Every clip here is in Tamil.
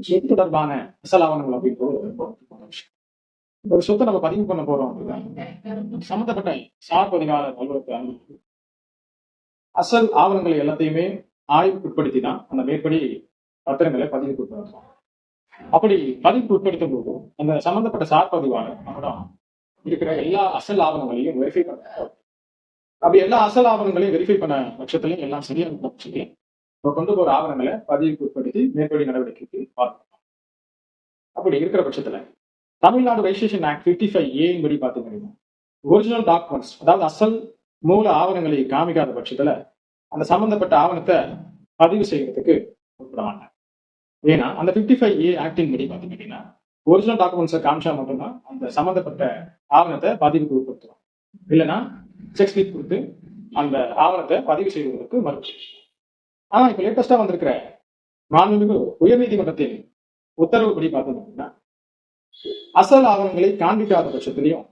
சொத்து தொடர்பான அசல் ஆவணங்கள் அப்படின்ற ஒரு சொத்தை நம்ம பதிவு பண்ண போறோம் அப்படின்னா சம்பந்தப்பட்ட சார் பதிவாளர் அலுவலகத்தை அசல் ஆவணங்களை எல்லாத்தையுமே ஆய்வுக்குட்படுத்தி தான் அந்த மேற்படி பத்திரங்களை பதிவுக்கு உட்படுத்துவோம் அப்படி பதிவுக்கு உட்படுத்தும் போது அந்த சம்பந்தப்பட்ட சார் பதிவாளர் நம்மிடம் இருக்கிற எல்லா அசல் ஆவணங்களையும் வெரிஃபை பண்ண அப்படி எல்லா அசல் ஆவணங்களையும் வெரிஃபை பண்ண பட்சத்திலையும் எல்லாம் சரியா பட்சத்திலையும் இப்போ கொண்டு போற ஆவணங்களை பதிவுக்கு உட்படுத்தி மேற்படி நடவடிக்கைக்கு பார்க்கணும் அப்படி இருக்கிற பட்சத்துல Tamil Nadu registration act fifty five ஏன் படி பார்த்தீங்கன்னா ஒரிஜினல் டாக்குமெண்ட்ஸ் அதாவது அசல் மூல ஆவணங்களை காமிக்காத பட்சத்துல அந்த சம்பந்தப்பட்ட ஆவணத்தை பதிவு செய்யறதுக்கு உட்படுவாங்க. ஏன்னா அந்த பிப்டி ஃபைவ் ஏ ஆக்டின் படி பார்த்துக்கிட்டீங்கன்னா ஒரிஜினல் டாக்குமெண்ட்ஸை காமிச்சா மட்டும்தான் அந்த சம்பந்தப்பட்ட ஆவணத்தை பதிவுக்கு உட்படுத்துவோம் இல்லைன்னா செக் ஸ்லிப் கொடுத்து அந்த ஆவணத்தை பதிவு செய்வதற்கு மறுப்பு. ஆனா இப்ப லேட்டஸ்டா வந்திருக்கிற மாண்புமிகு உயர்நீதிமன்றத்தின் உத்தரவுப்படி பார்த்தோம் அப்படின்னா அசல் ஆவணங்களை காண்பிக்காத பட்சத்திலையும்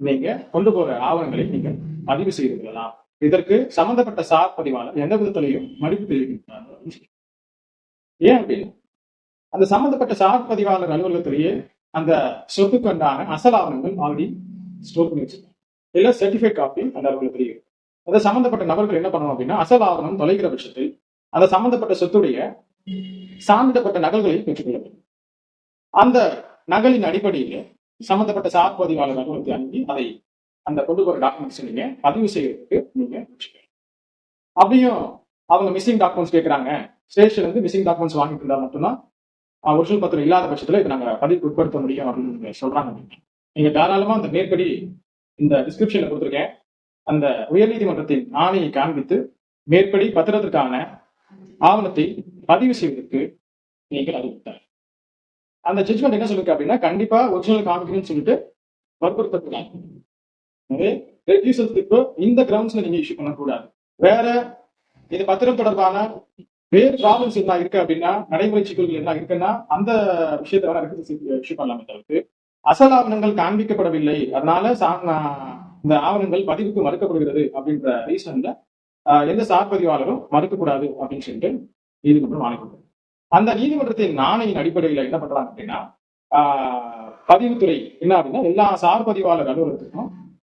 நீங்க கொண்டு போற ஆவணங்களை நீங்க பதிவு செய்து கொள்ளலாம். இதற்கு சம்பந்தப்பட்ட சார் பதிவாளர் எந்த விதத்திலையும் மதிப்பு தெரிவிக்கிறார் ஏன் அப்படின்னு அந்த சம்பந்தப்பட்ட சார் பதிவாளர் அலுவலகத்திலேயே அந்த சொத்துக்கு உண்டான அசல் ஆவணங்கள் ஆல்ரெடி ஸ்டோர் பண்ணி வச்சிருக்காங்க. இல்ல சர்டிஃபைட் காப்பி அந்த அலுவலகத்திலேயே அதை அந்த சம்பந்தப்பட்ட நபர்கள் என்ன பண்ணணும் அப்படின்னா அசல் ஆவணம் தொலைகிற பட்சத்தில் அந்த சம்பந்தப்பட்ட சொத்துடைய சார்ந்தப்பட்ட நகல்களை பெற்றுக்கொள்ள வேண்டும். அந்த நகலின் அடிப்படையில் சம்பந்தப்பட்ட சார் பதிவாளர் வந்து அணுகி அதை அந்த கொண்டு போகிற டாக்குமெண்ட்ஸ் நீங்க பதிவு செய்யறதுக்கு நீங்க அப்படியும் அவங்க மிஸ்ஸிங் டாக்குமெண்ட்ஸ் கேட்கறாங்க ஸ்டேஷன் வந்து மிஸ்ஸிங் டாக்குமெண்ட்ஸ் வாங்கிட்டு இருந்தா மட்டும்தான் ஒரிஜினல் பத்திரம் இல்லாத பட்சத்துல இதை நாங்க பதிவுக்கு உட்படுத்த முடியும் அப்படின்னு சொல்றாங்க. நீங்க தாராளமா அந்த மேற்படி இந்த டிஸ்கிரிப்ஷன்ல கொடுத்துருக்கேன். அந்த உயர்நீதிமன்றத்தின் ஆணையை காண்பித்து மேற்படி பத்திரத்திற்கான ஆவணத்தை பதிவு செய்வதற்கு நீங்கள் அறிவித்தார் அந்த ஜட்ஜ்மெண்ட் என்ன சொல்லிருக்கு அப்படின்னா கண்டிப்பா ஒரிஜினல் காமிக்கணும்னு சொல்லிட்டு வற்புறுத்தக்கூடாது. எனவே ரெக்யூசல் இந்த கிரவுண்ட்ஸ்ல நீங்க இஷ்யூ பண்ணக்கூடாது. வேற இது பத்திரம் தொடர்பான வேறு ப்ராப்ளம்ஸ் என்ன இருக்கு அப்படின்னா நடைமுறை சிக்கல்கள் என்ன இருக்குன்னா அந்த விஷயத்தை வேற ரெக்யூசல் இஷ்யூ பண்ணலாமே தவிர்த்து அசல் ஆவணங்கள் காண்பிக்கப்படவில்லை. அதனால சா- இந்த ஆவணங்கள் பதிவுக்கு மறுக்கப்படுகிறது அப்படின்ற ரீசன்ல எந்த சார் பதிவாளரும் மறுக்கக்கூடாது அப்படின்னு சொல்லிட்டு நீதிமன்றம் ஆணை அந்த நீதிமன்றத்தின் ஆணையின் அடிப்படையில என்ன பண்றாங்க அப்படின்னா ஆஹ் பதிவுத்துறை என்ன அப்படின்னா எல்லா சார் பதிவாளர் அலுவலகத்துக்கும்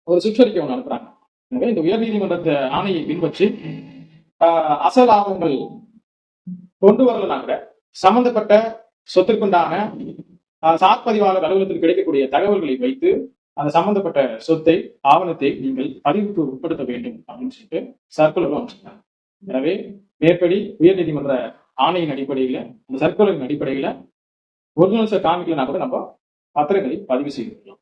ஒரு சுற்றறிக்கை ஒன்று அனுப்புறாங்க. எனவே இந்த உயர்நீதிமன்றத்தை ஆணையை பின்பற்றி ஆஹ் அசல் ஆவணங்கள் கொண்டு வரலனா கூட சம்பந்தப்பட்ட சொத்திற்குண்டான ஆஹ் சார் பதிவாளர் அலுவலகத்தில் கிடைக்கக்கூடிய தகவல்களை வைத்து அந்த சம்பந்தப்பட்ட சொத்தை ஆவணத்தை நீங்கள் பதிவுக்கு உட்படுத்த வேண்டும் அப்படின்னு சொல்லிட்டு சர்க்குலரும் அமைச்சிருக்காங்க எனவே மேற்படி உயர்நீதிமன்ற ஆணையின் அடிப்படையில அந்த சர்க்குலரின் அடிப்படையில ஒரிஜினல்ஸை காமிக்கலனா கூட நம்ம பத்திரங்களை பதிவு செய்திருக்கலாம்